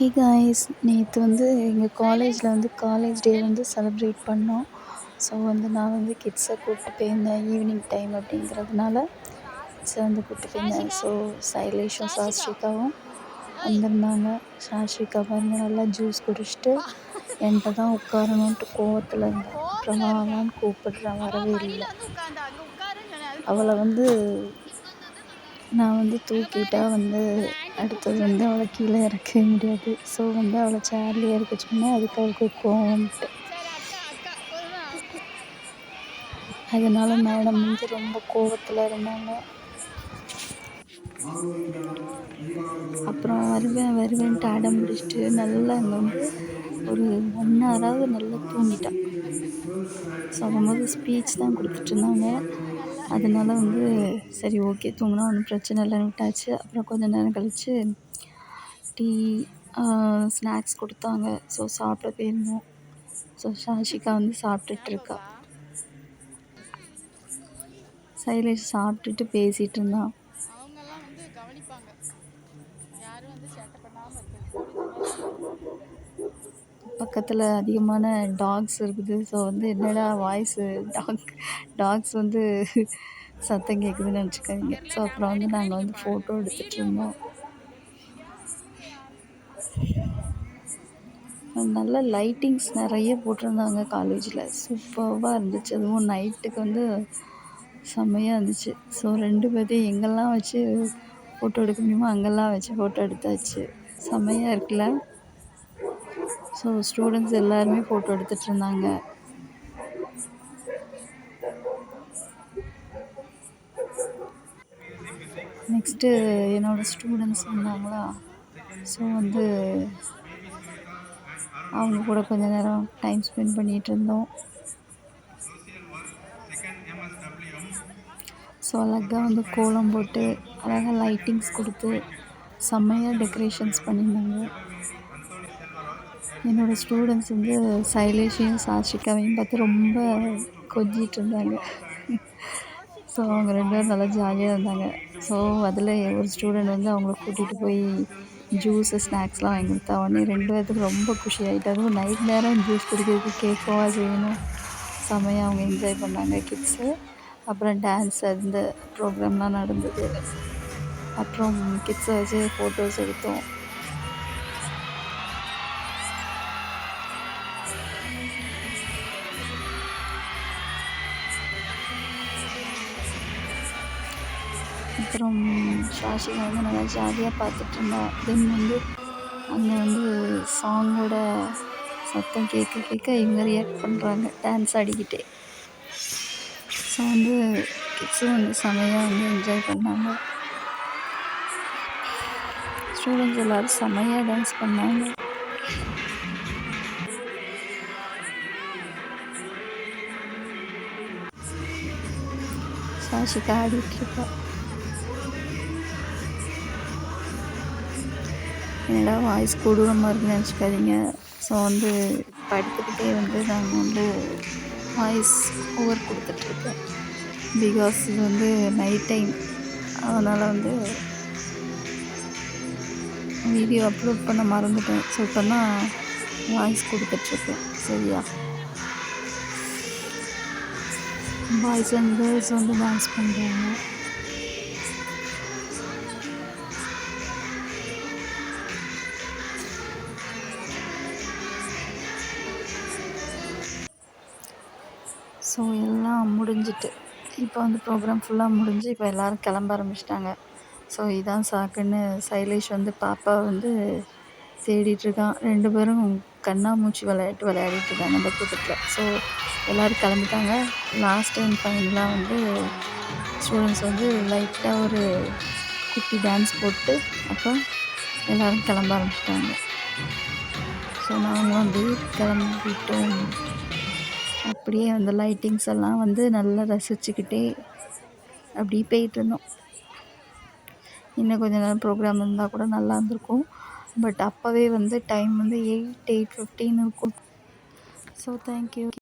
Hey guys நேற்று வந்து எங்கள் காலேஜில் வந்து காலேஜ் டே வந்து செலிப்ரேட் பண்ணோம். ஸோ வந்து நான் வந்து கிட்ஸை கூப்பிட்டு போயிருந்தேன் ஈவினிங் டைம் அப்படிங்கிறதுனால கிட்ஸை வந்து கூப்பிட்டு போயிருந்தேன். ஸோ சைலேஷும் சாஸ்ரிகாவும் வந்திருந்தாங்க. சாஸ்ரிகா பாருங்க நல்லா ஜூஸ் குடிச்சிட்டு என்கிட்ட தான் உட்காரணுன்ட்டு கோவத்தில் இருந்தேன் அப்புறமா வாங்கன்னு கூப்பிடுறேன் வரவே இல்லை. அவளை வந்து நான் வந்து தூக்கிட்டா வந்து அடுத்தது வந்து அவளை கீழே இறக்கவே முடியாது. ஸோ வந்து அவளை சேர்லேயே இருக்க சொன்னேன். அதுக்கு அவளுக்கு கோவம்ட்டு. அதனால மேடம் வந்து ரொம்ப கோவத்தில் இருந்தாங்க. அப்புறம் வருவேன் வருவேன்ட்டு அடம் பிடிச்சிட்டு நல்லா அங்கே வந்து ஒரு ஒன் ஹவராவது நல்லா தூங்கிட்டான் ஸோ போது ஸ்பீச் தான் கொடுத்துட்டு இருந்தாங்க. அதனால வந்து சரி ஓகே தூங்கினா ஒன்றும் பிரச்சனை இல்லைன்னு விட்டாச்சு. அப்புறம் கொஞ்ச நேரம் கழித்து டீ ஸ்நாக்ஸ் கொடுத்தாங்க. ஸோ சாப்பிட போயிருந்தோம். ஸோ சாஷிகா வந்து சாப்பிட்டுட்ருக்கா சைலேஷ் சாப்பிட்டுட்டு பேசிகிட்டு இருந்தான் பக்கத்தில் அதிகமான டாக்ஸ் இருக்குது. ஸோ வந்து என்னடா வாய்ஸு டாக் டாக்ஸ் வந்து சத்தம் கேட்குதுன்னு நினச்சிக்காதீங்க. ஸோ அப்புறம் வந்து நாங்கள் வந்து ஃபோட்டோ எடுத்துகிட்டு இருந்தோம். நல்ல லைட்டிங்ஸ் நிறைய போட்டிருந்தாங்க காலேஜில் சூப்பராக இருந்துச்சு. அதுவும் நைட்டுக்கு வந்து செம்மையாக இருந்துச்சு. ஸோ ரெண்டு பேர்த்தையும் எங்கெல்லாம் வச்சு ஃபோட்டோ எடுக்க முடியுமோ அங்கெல்லாம் வச்சு ஃபோட்டோ எடுத்தாச்சு. செம்மையாக இருக்குல்ல? ஸோ ஸ்டூடெண்ட்ஸ் எல்லாருமே ஃபோட்டோ எடுத்துகிட்டு இருந்தாங்க. நெக்ஸ்ட்டு என்னோடய ஸ்டூடெண்ட்ஸ் வந்தாங்களா? ஸோ வந்து அவங்க கூட கொஞ்ச நேரம் டைம் ஸ்பெண்ட் பண்ணிகிட்டு இருந்தோம். ஸோ அழகாக வந்து கோலம் போட்டு அழகாக லைட்டிங்ஸ் கொடுத்து செம்மையாக டெக்கரேஷன்ஸ் பண்ணியிருந்தாங்க. என்னோடய ஸ்டூடெண்ட்ஸ் வந்து சைலேஷையும் சாஷிகாவையும் பார்த்து ரொம்ப கொஞ்சிகிட்டு இருந்தாங்க. ஸோ அவங்க ரெண்டு பேரும் நல்லா ஜாலியாக இருந்தாங்க. ஸோ அதில் ஒரு ஸ்டூடெண்ட் வந்து அவங்கள கூட்டிகிட்டு போய் ஜூஸு ஸ்நாக்ஸ்லாம் வாங்கி கொடுத்தா உடனே ரெண்டு பேர்த்துக்கு ரொம்ப குஷி ஆகிட்டு அதுவும் நைட் நேரம் ஜூஸ் குடிக்கிறதுக்கு கேட்கவா செய்யணும் செம்மையாக அவங்க என்ஜாய் பண்ணாங்க கிட்ஸு அப்புறம் டான்ஸ் அந்த ப்ரோக்ராம்லாம் நடந்தது. அப்புறம் கிட்ஸை வச்சு ஃபோட்டோஸ் எடுத்தோம். அப்புறம் ஷாஷிகா வந்து நல்லா ஜாலியாக பார்த்துட்டு இருந்தா தென் வந்து அங்கே வந்து சாங்கோட சத்தம் கேட்க கேட்க இவங்க ரியாக்ட் பண்ணுறாங்க டான்ஸ் ஆடிக்கிட்டே. ஸோ வந்து கிட்ஸும் வந்து செமையாக வந்து என்ஜாய் பண்ணாங்க. ஸ்டூடெண்ட்ஸ் எல்லோரும் செமையாக டான்ஸ் பண்ணாங்க. சாஷிகா ஆடிட்டுருக்கா என்னடா வாய்ஸ் கொடூரமாக இருக்குன்னு நினச்சிக்காதீங்க. ஸோ வந்து படுத்துக்கிட்டே வந்து நாங்கள் வந்து வாய்ஸ் ஓவர் கொடுத்துட்ருக்கேன். பிகாஸ் இது வந்து நைட் டைம் அதனால் வந்து வீடியோ அப்லோட் பண்ண மறந்துட்டேன். ஸோ இப்போ தான் வாய்ஸ் கொடுத்துட்ருக்கேன். சரியா? பாய்ஸ் அண்ட் கேர்ள்ஸ் வந்து டான்ஸ் பண்ணுறாங்க ஸோ எல்லாம் முடிஞ்சிட்டு. இப்போ வந்து ப்ரோக்ராம் ஃபுல்லாக முடிஞ்சு இப்போ எல்லோரும் கிளம்ப ஆரம்பிச்சிட்டாங்க. ஸோ இதான் சாக்குன்னு சைலேஷ் வந்து பாப்பா வந்து தேடிட்டுருக்கான் ரெண்டு பேரும் கண்ணாமூச்சி விளையாட்டு விளையாடிட்டு இருக்காங்க அந்த கூட்டத்தில். ஸோ எல்லோரும் கிளம்பிட்டாங்க. லாஸ்ட் அண்ட் ஃபைனலாக வந்து ஸ்டூடெண்ட்ஸ் வந்து லைட்டாக ஒரு குட்டி டான்ஸ் போட்டு அப்புறம் எல்லோரும் கிளம்ப ஆரம்பிச்சிட்டாங்க. ஸோ நாங்களும் வந்து கிளம்பிட்டோம். அப்படியே அந்த லைட்டிங்ஸ் எல்லாம் வந்து நல்லா ரசிச்சுக்கிட்டே அப்படியே போயிட்டுருந்தோம். இன்னும் கொஞ்ச நேரம் ப்ரோக்ராம் இருந்தால் கூட நல்லா இருந்திருக்கும். பட் அப்போவே வந்து டைம் வந்து எயிட் எயிட் ஃபிஃப்டின்னு இருக்கும். So thank you